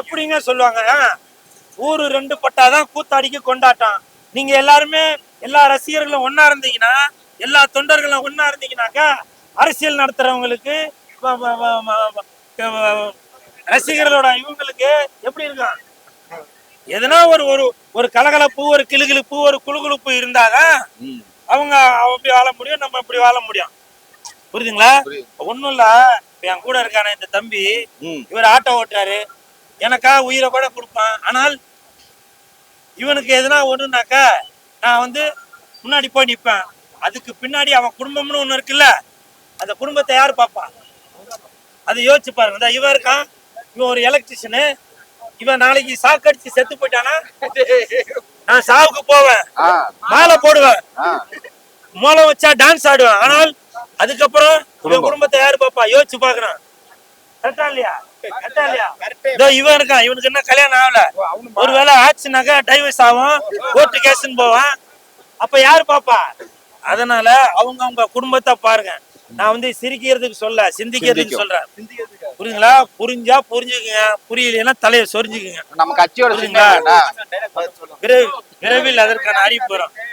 எப்படிங்க சொல்லுவாங்க? ஊரு ரெண்டு பட்டாதான் கூத்தாடிக்கு கொண்டாட்டம். நீங்க எல்லாருமே எல்லா ரசிகர்களும் ஒண்ணா இருந்தீங்கன்னா எல்லா தொண்டர்களும் ஒண்ணா இருந்தீங்கன்னாக்கா அரசியல் நடத்துறவங்களுக்கு ரசிகர்களோட இவங்களுக்கு எப்படி இருக்கும்? எதனா ஒரு ஒரு ஒரு கலகலப்பு ஒரு கிளுகிளுப்பு ஒரு குளுகுளுப்பு இருந்தாதான். அவங்க அப்படி வாழ முடியும் நம்ம இப்படி வாழ முடியும்? புரியுதுங்களா? புரியுது. ஒண்ணும் இல்ல. என் கூட இருக்கான இந்த தம்பி. இவர் ஆட்டோ ஓட்டுறாரு. எனக்கா உயிரை கூட கொடுப்பான். ஆனால் இவனுக்கு எதுனா ஒண்ணுனாக்கா நான் வந்து முன்னாடி போய் நிப்பேன். அதுக்கு பின்னாடி அவன் குடும்பம்னு ஒண்ணு இருக்குல்ல அந்த குடும்பத்தை யார் பார்ப்பான் அதை யோசிச்சு பாருங்க. இந்த இவன் இருக்கான். இவன் ஒரு எலக்ட்ரிஷியனு இவன் நாளைக்கு சாக்கடிச்சு செத்து போயிட்டானா? நான் சாவுக்கு போவேன். மாலை போடுவேன். மூலம் வச்சா டான்ஸ் ஆடுவேன். ஆனால் அதுக்கப்புறம் இவன். குடும்பத்தை யாரு பாப்பா யோசிச்சு பாக்குறான் கரெக்டா இல்லையா? கரெக்டா இல்லையா? இதோ இவன் இருக்கான். இவனுக்கு என்ன கல்யாணம் ஆகல. ஒருவேளை ஆச்சுனாக்கா டைவர்ஸ் ஆகும். கோர்ட்டு கேஸ்ன்னு போவான். அப்ப யாரு பாப்பா? அதனால அவங்க அவங்க குடும்பத்தை பாருங்க. நான் வந்து சிரிக்கிறதுக்கு சொல்ல சிந்திக்கிறதுக்கு. சொல்றேன். புரியுங்களா புரிஞ்சா புரிஞ்சுக்குங்க. புரியலைன்னா தலையை சொரிஞ்சுக்குங்க? விரைவில் விரைவில் அதற்கான அறிவிப்பு வரும்